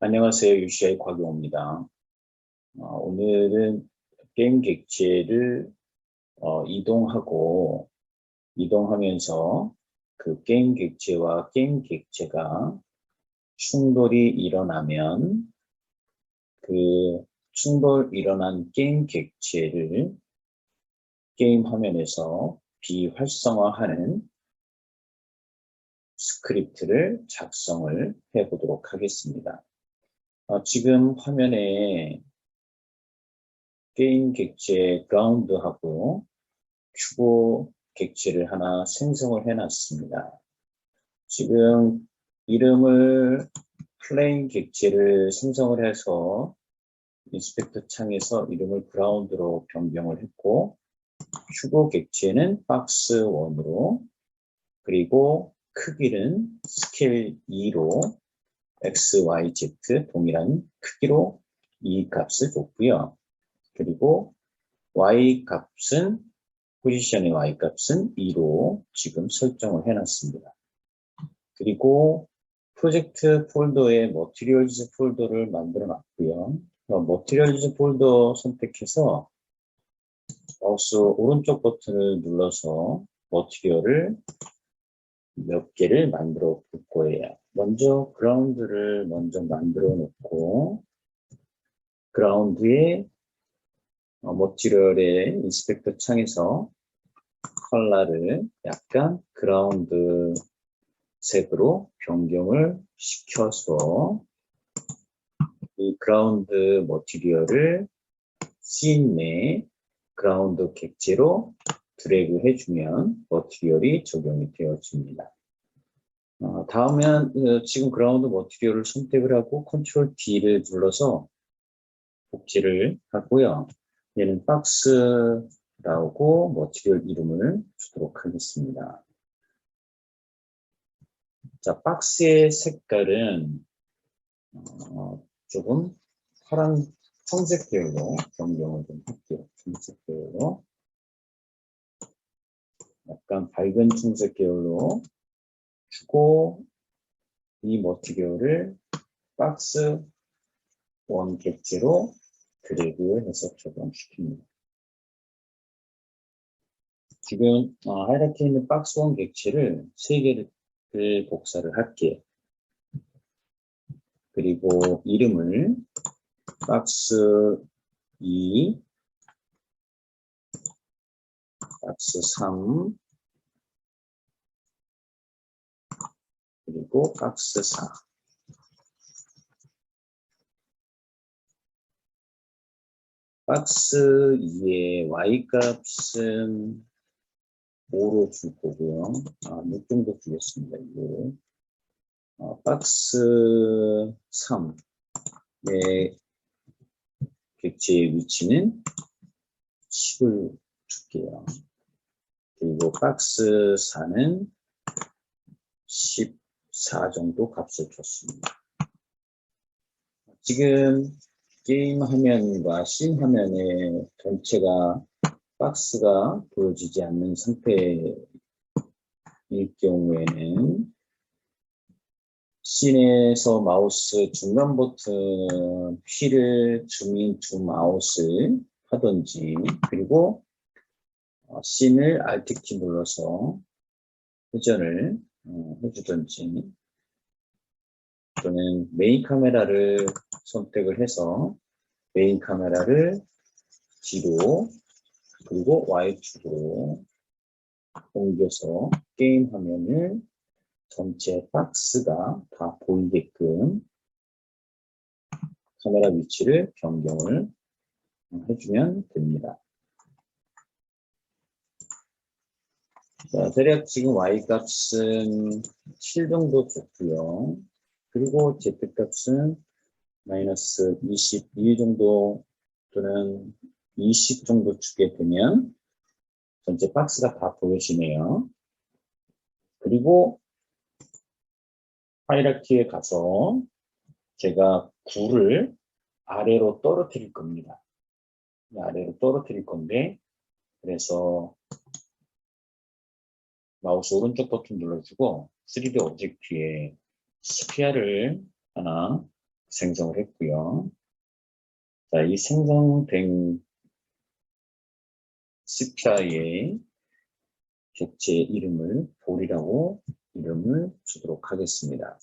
안녕하세요. UCI 곽용호입니다. 어, 오늘은 게임 객체를 어, 이동하고 이동하면서 그 게임 객체와 게임 객체가 충돌이 일어나면 그 충돌 일어난 게임 객체를 게임 화면에서 비활성화하는 스크립트를 작성을 해 보도록 하겠습니다. 어, 지금 화면에 게임 객체 그라운드하고 큐브 객체를 하나 생성을 해놨습니다. 지금 이름을 플레인 객체를 생성을 해서 인스펙터 창에서 이름을 그라운드로 변경을 했고 큐브 객체는 박스 1으로 그리고 크기는 스케일 2로 x, y, z 동일한 크기로 이 값을 줬고요. 그리고 y 값은 포지션의 y 값은 2로 지금 설정을 해놨습니다. 그리고 프로젝트 폴더에 머티리얼즈 폴더를 만들어 놨고요. 머티리얼즈 폴더 선택해서 마우스 오른쪽 버튼을 눌러서 머티리얼을 몇 개를 만들어 볼 거예요. 먼저 그라운드를 먼저 만들어 놓고 그라운드에 어, 머티리얼의 인스펙터 창에서 컬러를 약간 그라운드 색으로 변경을 시켜서 이 그라운드 머티리얼을 씬내 그라운드 객체로 드래그 해주면 머티리얼이 적용이 되어집니다. 어, 다음은 어, 지금 그라운드 머티리얼을 선택을 하고 컨트롤 D를 눌러서 복제를 하고요. 얘는 박스라고 머티리얼 이름을 주도록 하겠습니다. 자, 박스의 색깔은 어, 조금 파란 청색 계열로 변경을 좀 할게요. 청색 계열로 약간 밝은 청색 계열로 주고 이 머티리얼을 박스 원 객체로 드래그 해서 적용시킵니다. 지금 어, 하이라이트 있는 박스 원 객체를 3개를 복사를 할게요. 그리고 이름을 박스 2, 박스 3, 그리고 박스 4. 박스 2의 y값은 5로 줄 거고요. 아, 6 정도 주겠습니다. 이거. 어, 박스 3의 객체의 위치는 10을 줄게요. 그리고 박스 4는 14 정도 값을 줬습니다. 지금 게임 화면과 씬 화면의 전체가 박스가 보여지지 않는 상태일 경우에는 씬에서 마우스 중간 버튼 휠을 줌인 줌 아웃을 하든지 그리고 씬을 Alt 키 눌러서 회전을 어, 해주든지 또는 메인 카메라를 선택을 해서 메인 카메라를 뒤로 그리고 Y축으로 옮겨서 게임 화면을 전체 박스가 다 보이게끔 카메라 위치를 변경을 해주면 됩니다. 자, 대략 지금 y값은 7 정도 줬고요. 그리고 z값은 마이너스 22 정도 또는 20 정도 주게 되면 전체 박스가 다 보여지네요. 그리고 하이라키에 가서 제가 9를 아래로 떨어뜨릴 겁니다. 아래로 떨어뜨릴 건데 그래서 마우스 오른쪽 버튼 눌러주고 3D 오브젝트에 스피어를 하나 생성을 했고요. 자, 이 생성된 CPI의 객체 이름을 볼이라고 이름을 주도록 하겠습니다.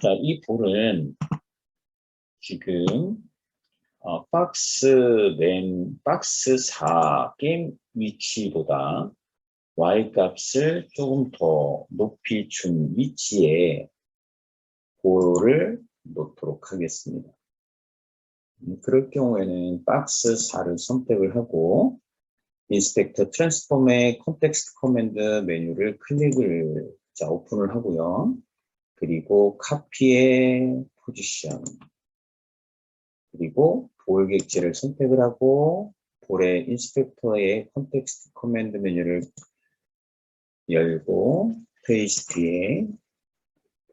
자, 이 볼은 지금 어, 박스 맨 박스 4 게임 위치보다 y 값을 조금 더 높이 준 위치에 볼을 놓도록 하겠습니다. 음, 그럴 경우에는 박스 4를 선택을 하고 인스펙터 트랜스폼의 컨텍스트 커맨드 메뉴를 클릭을 자 오픈을 하고요. 그리고 카피의 포지션 그리고 볼 객체를 선택을 하고 볼의 인스펙터의 컨텍스트 커맨드 메뉴를 열고 페이스트에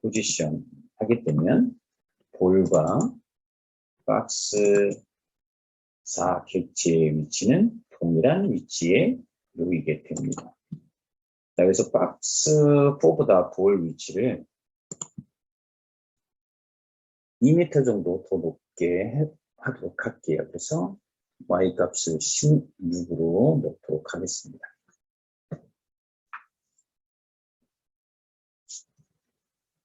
포지션 하게 되면 볼과 박스 4 객체의 위치는 동일한 위치에 놓이게 됩니다. 자, 그래서 박스 4보다 볼 위치를 2m 정도 더 높게 해- 하도록 할게요. 그래서 y 값을 16으로 넣도록 하겠습니다.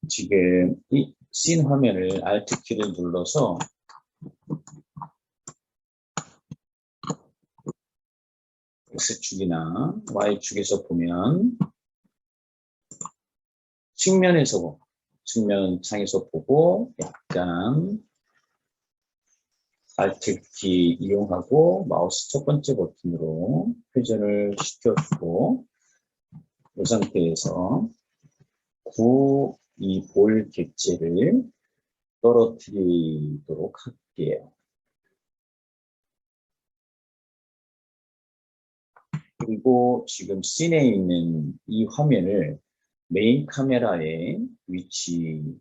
지금 이 씬 화면을 Alt 키를 눌러서 X축이나 Y축에서 보면 측면에서 측면 창에서 보고 약간 Alt 키 이용하고 마우스 첫 번째 버튼으로 회전을 시켜주고 이 상태에서 9이볼 객체를 떨어뜨리도록 할게요. 그리고 지금 씬에 있는 이 화면을 메인 카메라의 위치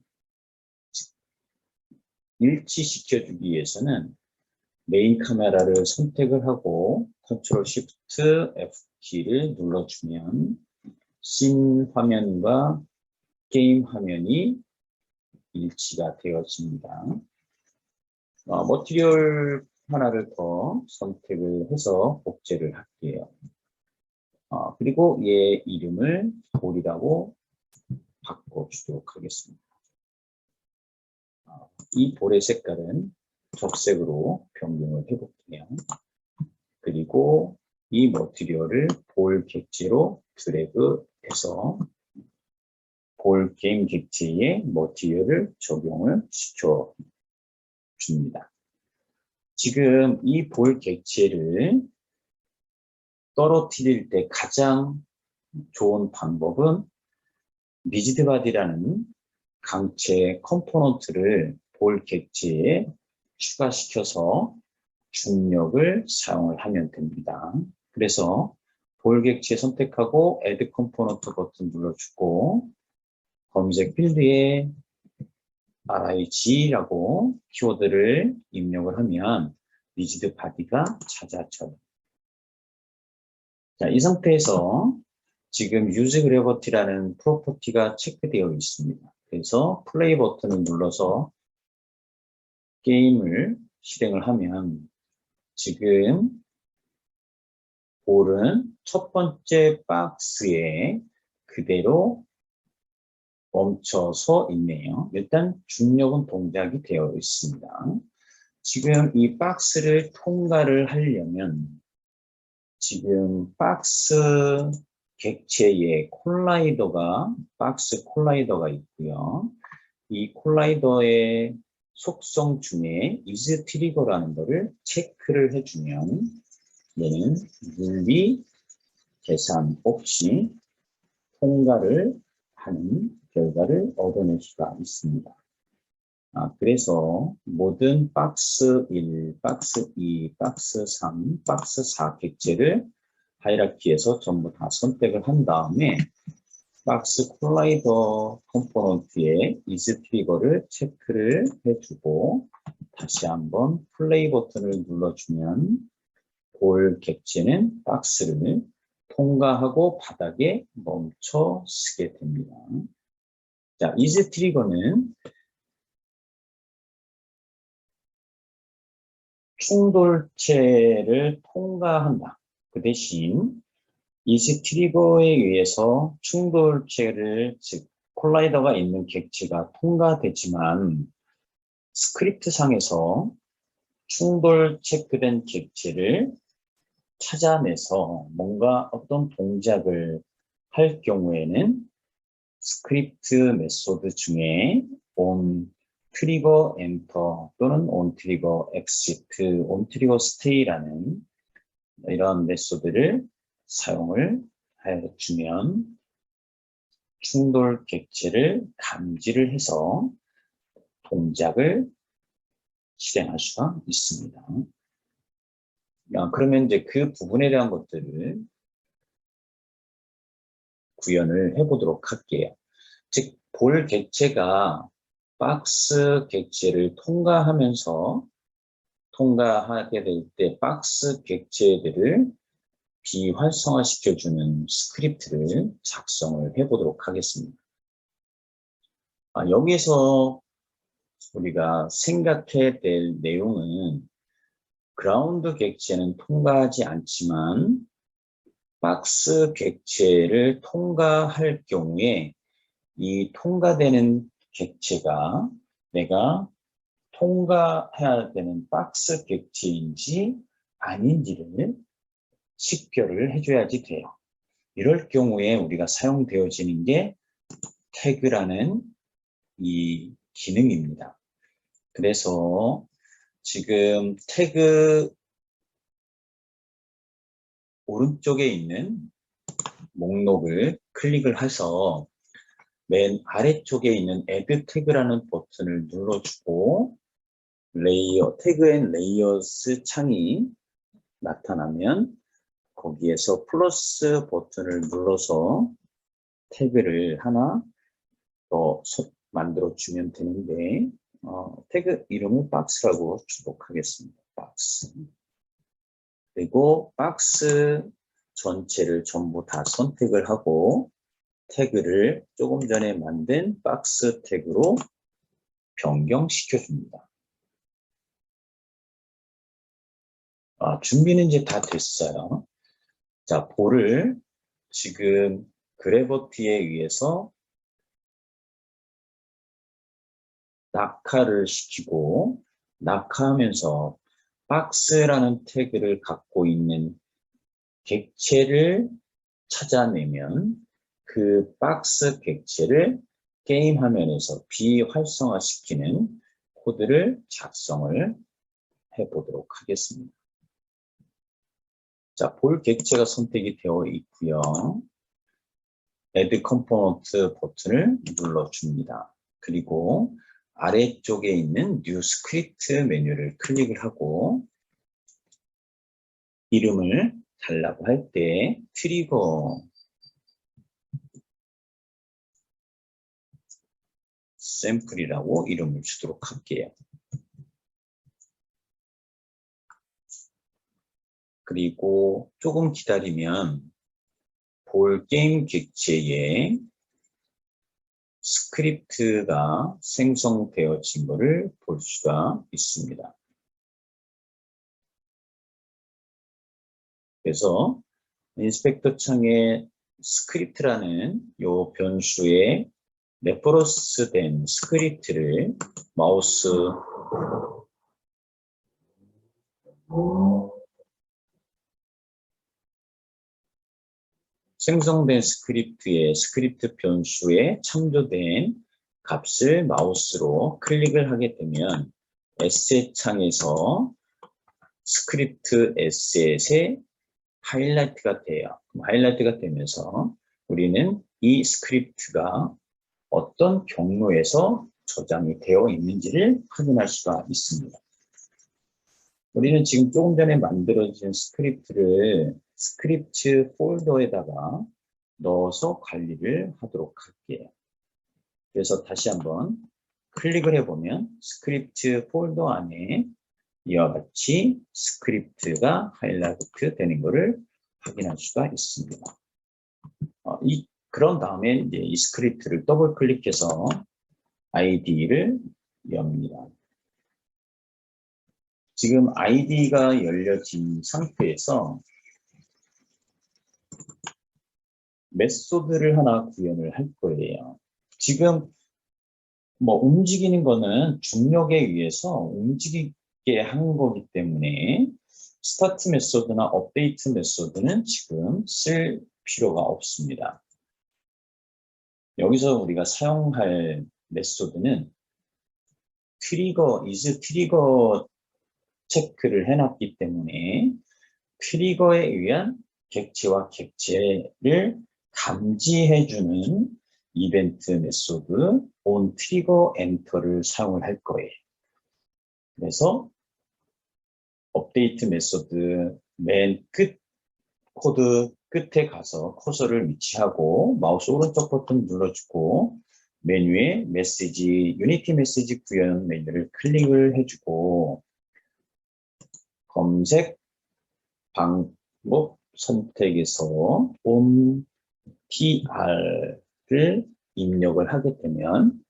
일치시켜주기 위해서는 메인 카메라를 선택을 하고 컨트롤 시프트 F 키를 눌러주면 씬 화면과 게임 화면이 일치가 되어집니다. 어, 머티리얼 하나를 더 선택을 해서 복제를 할게요. 어, 그리고 얘 이름을 볼이라고 바꿔주도록 하겠습니다. 어, 이 볼의 색깔은 적색으로 변경을 해볼게요. 그리고 이 머티리얼을 볼 객지로 드래그해서 볼 게임 객지에 머티리얼을 적용을 시켜 줍니다. 지금 이 볼 객체를 떨어뜨릴 때 가장 좋은 방법은 미지드바디라는 강체 컴포넌트를 볼 객체에 추가시켜서 중력을 사용을 하면 됩니다. 그래서 볼 객체 선택하고 Add 컴포넌트 버튼 눌러주고 검색 필드에 RIG라고 키워드를 입력을 하면 리지드 바디가 찾아져요. 자, 이 상태에서 지금 유즈 그래버티라는 프로퍼티가 체크되어 있습니다. 그래서 플레이 버튼을 눌러서 게임을 실행을 하면 지금 볼은 첫 번째 박스에 그대로 멈춰서 있네요. 일단 중력은 동작이 되어 있습니다. 지금 이 박스를 통과를 하려면 지금 박스 객체에 콜라이더가 박스 콜라이더가 있고요. 이 콜라이더의 속성 중에 is 트리거라는 것을 체크를 해주면 얘는 물리 계산 없이 통과를 하는 결과를 얻어낼 수가 있습니다. 아, 그래서 모든 박스 1, 박스 2, 박스 3, 박스 4 객체를 하이라키에서 전부 다 선택을 한 다음에 박스 콜라이더 컴포넌트에 is 트리거를 체크를 해주고 다시 한번 플레이 버튼을 눌러주면 볼 객체는 박스를 통과하고 바닥에 멈춰 쓰게 됩니다. 자, is 트리거는 충돌체를 통과한다. 그 대신 is 트리거에 의해서 충돌체를 즉 콜라이더가 있는 객체가 통과되지만 스크립트 상에서 충돌 체크된 객체를 찾아내서 뭔가 어떤 동작을 할 경우에는 스크립트 메소드 중에 on 트리거 엔터 또는 on 트리거 엑시트, on 트리거 스테이라는 이런 메소드를 사용을 해 주면 충돌 객체를 감지를 해서 동작을 실행할 수가 있습니다. 야, 그러면 이제 그 부분에 대한 것들을 구현을 해보도록 할게요. 즉, 볼 객체가 박스 객체를 통과하면서 통과하게 될 때 박스 객체들을 비활성화시켜주는 스크립트를 작성을 해보도록 하겠습니다. 아, 여기에서 우리가 생각해야 될 내용은 그라운드 객체는 통과하지 않지만 박스 객체를 통과할 경우에 이 통과되는 객체가 내가 통과해야 되는 박스 객체인지 아닌지를 식별을 해줘야지 돼요. 이럴 경우에 우리가 사용되어지는 게 태그라는 이 기능입니다. 그래서 지금 태그 오른쪽에 있는 목록을 클릭을 해서 맨 아래쪽에 있는 add 태그라는 버튼을 눌러주고 레이어, 태그 앤 레이어스 창이 나타나면 거기에서 플러스 버튼을 눌러서 태그를 하나 더 만들어 주면 되는데 어, 태그 이름을 박스라고 주목하겠습니다. 박스. 그리고 박스 전체를 전부 다 선택을 하고 태그를 조금 전에 만든 박스 태그로 변경시켜 줍니다. 아, 준비는 이제 다 됐어요. 자, 볼을 지금 그래버티에 의해서 낙하를 시키고 낙하하면서 박스라는 태그를 갖고 있는 객체를 찾아내면 그 박스 객체를 게임 화면에서 비활성화시키는 코드를 작성을 해보도록 하겠습니다. 자, 볼 객체가 선택이 되어 있고요. Add Component 버튼을 눌러줍니다. 그리고 아래쪽에 있는 New Script 메뉴를 클릭을 하고 이름을 달라고 할 때 트리거 샘플이라고 이름을 주도록 할게요. 그리고 조금 기다리면 볼 게임 객체에 스크립트가 생성되어진 것을 볼 수가 있습니다. 그래서 인스펙터 창에 스크립트라는 요 변수에 레퍼런스 된 스크립트를 마우스 생성된 스크립트의 스크립트 변수에 참조된 값을 마우스로 클릭을 하게 되면 에셋 창에서 스크립트 에셋의 하이라이트가 돼요. 하이라이트가 되면서 우리는 이 스크립트가 어떤 경로에서 저장이 되어 있는지를 확인할 수가 있습니다. 우리는 지금 조금 전에 만들어진 스크립트를 스크립트 폴더에다가 넣어서 관리를 하도록 할게요. 그래서 다시 한번 클릭을 해보면 스크립트 폴더 안에 이와 같이 스크립트가 하이라이트 되는 것을 확인할 수가 있습니다. 어, 이 그런 다음에 이제 이 스크립트를 더블 클릭해서 ID를 엽니다. 지금 ID가 열려진 상태에서 메소드를 하나 구현을 할 거예요. 지금 뭐 움직이는 거는 중력에 의해서 움직이게 한 거기 때문에 스타트 메소드나 업데이트 메소드는 지금 쓸 필요가 없습니다. 여기서 우리가 사용할 메소드는 트리거, is 트리거 체크를 해놨기 때문에 트리거에 의한 객체와 객체를 감지해주는 이벤트 메소드 on trigger enter를 사용을 할 거예요. 그래서 업데이트 메소드 맨 끝 코드 끝에 가서 커서를 위치하고 마우스 오른쪽 버튼 눌러주고 메뉴에 메시지 유니티 메시지 구현 메뉴를 클릭을 해주고 검색 방법 선택에서 on tr를 입력을 하게 되면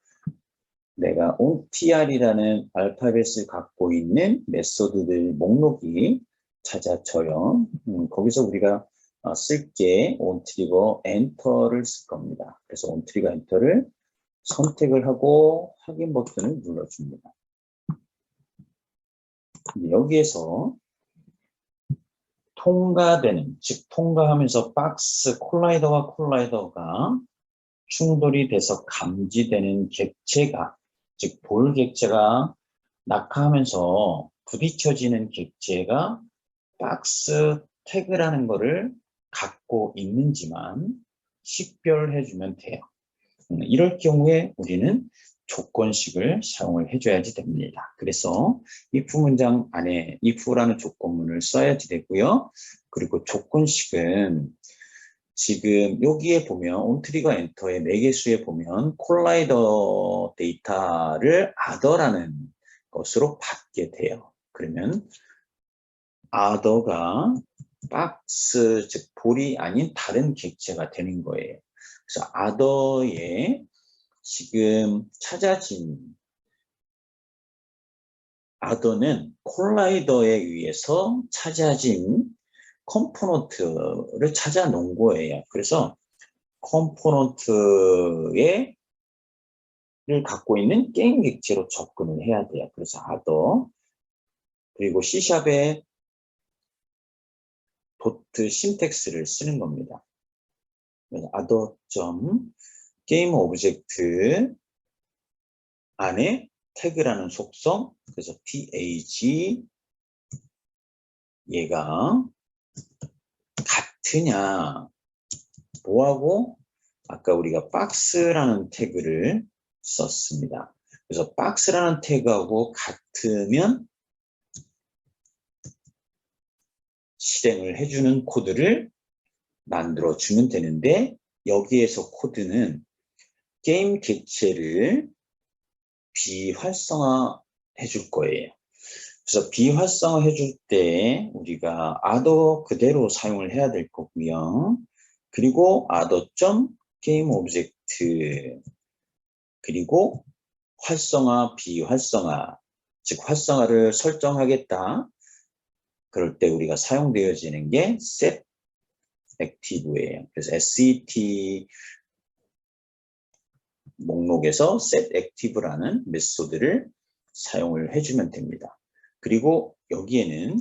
내가 OTR이라는 알파벳을 갖고 있는 메소드들 목록이 찾아져요. 음, 거기서 우리가 어, 쓸게 온트리거 엔터를 쓸 겁니다. 그래서 온트리거 엔터를 선택을 하고 확인 버튼을 눌러줍니다. 여기에서 통과되는, 즉 통과하면서 박스 콜라이더와 콜라이더가 충돌이 돼서 감지되는 객체가, 즉 볼 객체가 낙하하면서 부딪혀지는 객체가 박스 태그라는 거를 갖고 있는지만 식별해주면 돼요. 음, 이럴 경우에 우리는 조건식을 사용을 해줘야지 됩니다. 그래서 if 문장 안에 if라는 조건문을 써야지 되고요. 그리고 조건식은 지금 여기에 보면 온트리거 엔터의 매개수에 보면 콜라이더 데이터를 아더라는 것으로 받게 돼요. 그러면 아더가 박스 즉 볼이 아닌 다른 객체가 되는 거예요. 그래서 아더의 지금 찾아진 아더는 콜라이더에 의해서 찾아진 컴포넌트를 찾아 놓은 거예요. 그래서 컴포넌트에 를 갖고 있는 게임 객체로 접근을 해야 돼요. 그래서 아더 그리고 C샵에 도트 신텍스를 쓰는 겁니다. 아더 점 게임 오브젝트 안에 태그라는 속성 그래서 tag 얘가 같으냐 뭐하고 아까 우리가 박스라는 태그를 썼습니다. 그래서 박스라는 태그하고 같으면 실행을 해주는 코드를 만들어 주면 되는데 여기에서 코드는 게임 객체를 비활성화 해줄 거예요. 그래서 비활성화 해줄 때 우리가 아더 그대로 사용을 해야 될 거고요. 그리고 아더.게임 점 오브젝트 그리고 활성화, 비활성화 즉 활성화를 설정하겠다. 그럴 때 우리가 사용되어지는 게 set active예요. 그래서 set 목록에서 set active라는 메소드를 사용을 해주면 됩니다. 그리고 여기에는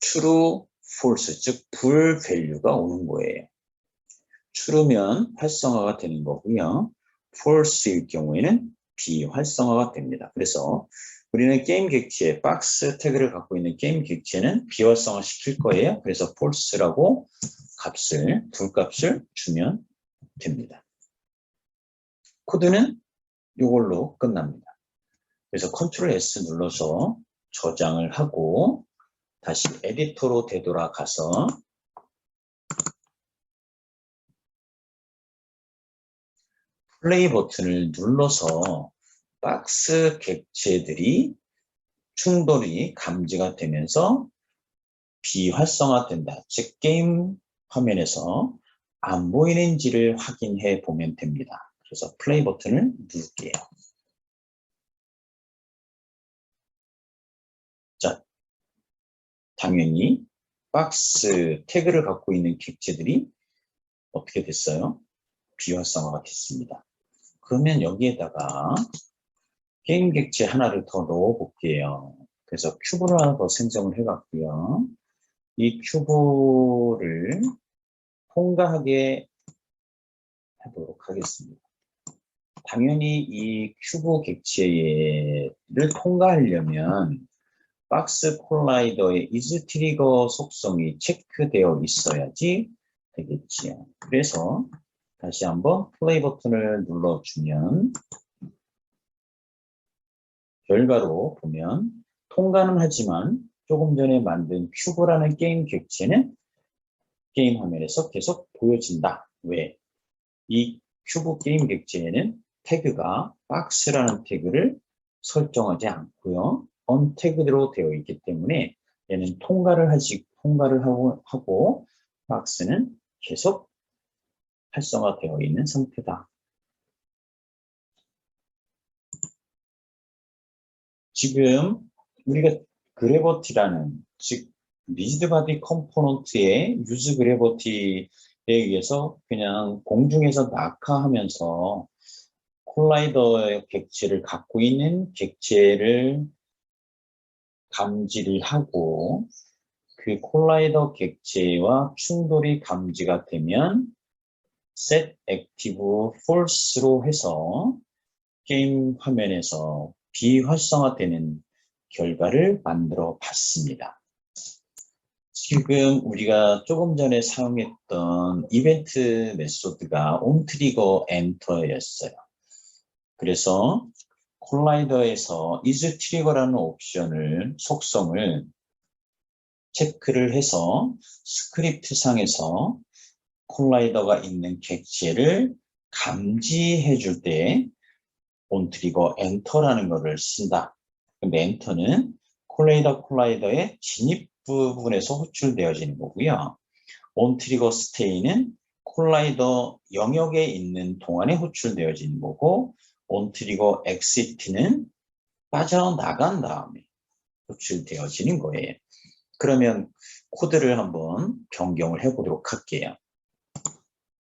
true, false, 즉 불 밸류가 오는 거예요. true면 활성화가 되는 거고요. false일 경우에는 비활성화가 됩니다. 그래서 우리는 게임 객체, 박스 태그를 갖고 있는 게임 객체는 비활성화 시킬 거예요. 그래서 false라고 값을, 불값을 주면 됩니다. 코드는 이걸로 끝납니다. 그래서 컨트롤 S 눌러서 저장을 하고 다시 에디터로 되돌아가서 플레이 버튼을 눌러서 박스 객체들이 충돌이 감지가 되면서 비활성화된다. 즉 게임 화면에서 안 보이는지를 확인해 보면 됩니다. 그래서 플레이 버튼을 누를게요. 자, 당연히 박스 태그를 갖고 있는 객체들이 어떻게 됐어요? 비활성화가 됐습니다. 그러면 여기에다가 게임 객체 하나를 더 넣어 볼게요. 그래서 큐브를 하나 더 생성을 해봤고요. 이 큐브를 통과하게 하도록 하겠습니다. 당연히 이 큐브 객체를 통과하려면 박스 콜라이더의 이즈 트리거 속성이 체크되어 있어야지 되겠지요. 그래서 다시 한번 플레이 버튼을 눌러주면 결과로 보면 통과는 하지만 조금 전에 만든 큐브라는 게임 객체는 게임 화면에서 계속 보여진다. 왜? 이 큐브 게임 객체에는 태그가 박스라는 태그를 설정하지 않고요. 언태그대로 되어 있기 때문에 얘는 통과를 하지 통과를 하고, 하고 박스는 계속 활성화되어 있는 상태다. 지금 우리가 그래버티라는 즉 리지드 바디 컴포넌트의 유즈 그래버티에 의해서 그냥 공중에서 낙하하면서 콜라이더의 객체를 갖고 있는 객체를 감지를 하고 그 콜라이더 객체와 충돌이 감지가 되면 set active false로 해서 게임 화면에서 비활성화되는 결과를 만들어 봤습니다. 지금 우리가 조금 전에 사용했던 이벤트 메소드가 온트리거 엔터였어요. 그래서 콜라이더에서 is 트리거라는 옵션을 속성을 체크를 해서 스크립트 상에서 콜라이더가 있는 객체를 감지해 줄 때 온트리거 엔터라는 것을 쓴다. 근데 엔터는 콜라이더 콜라이더의 진입 부분에서 호출되어지는 거고요. 온트리거 스테이는 콜라이더 영역에 있는 동안에 호출되어지는 거고 온트리거 엑시트는 빠져나간 다음에 호출되어지는 거예요. 그러면 코드를 한번 변경을 해보도록 할게요.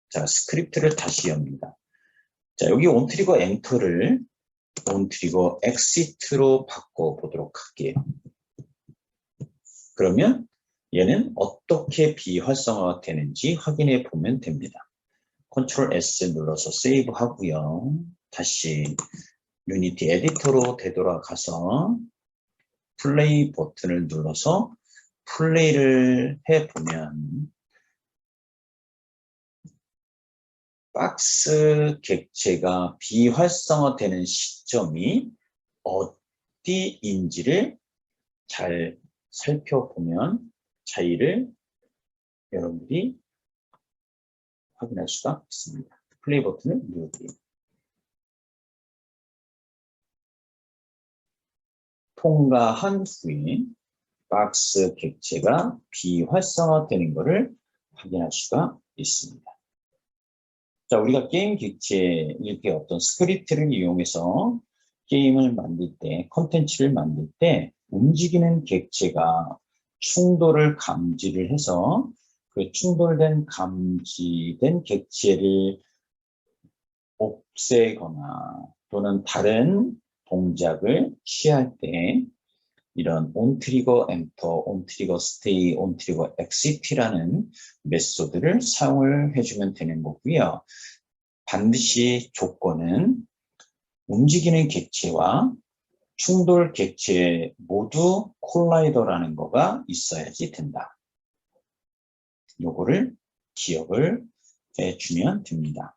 자, 스크립트를 다시 엽니다. 자, 여기 온트리거 엔터를 온트리거 엑시트로 바꿔보도록 할게요. 그러면 얘는 어떻게 비활성화가 되는지 확인해 보면 됩니다. 컨트롤 S 눌러서 세이브 하고요. 다시 유니티 에디터로 되돌아가서 플레이 버튼을 눌러서 플레이를 해보면 박스 객체가 비활성화되는 시점이 어디인지를 잘 살펴보면 차이를 여러분들이 확인할 수가 있습니다. 플레이 버튼을 누르기. 통과한 후에 박스 객체가 비활성화되는 것을 확인할 수가 있습니다. 자, 우리가 게임 객체 이렇게 어떤 스크립트를 이용해서 게임을 만들 때, 컨텐츠를 만들 때 움직이는 객체가 충돌을 감지를 해서 그 충돌된 감지된 객체를 없애거나 또는 다른 동작을 취할 때 이런 온트리거 엔터, 온트리거 스테이, 온트리거 엑시트라는 메소드를 사용을 해주면 되는 거고요. 반드시 조건은 움직이는 객체와 충돌 객체 모두 콜라이더라는 거가 있어야지 된다. 요거를 기억을 해주면 됩니다.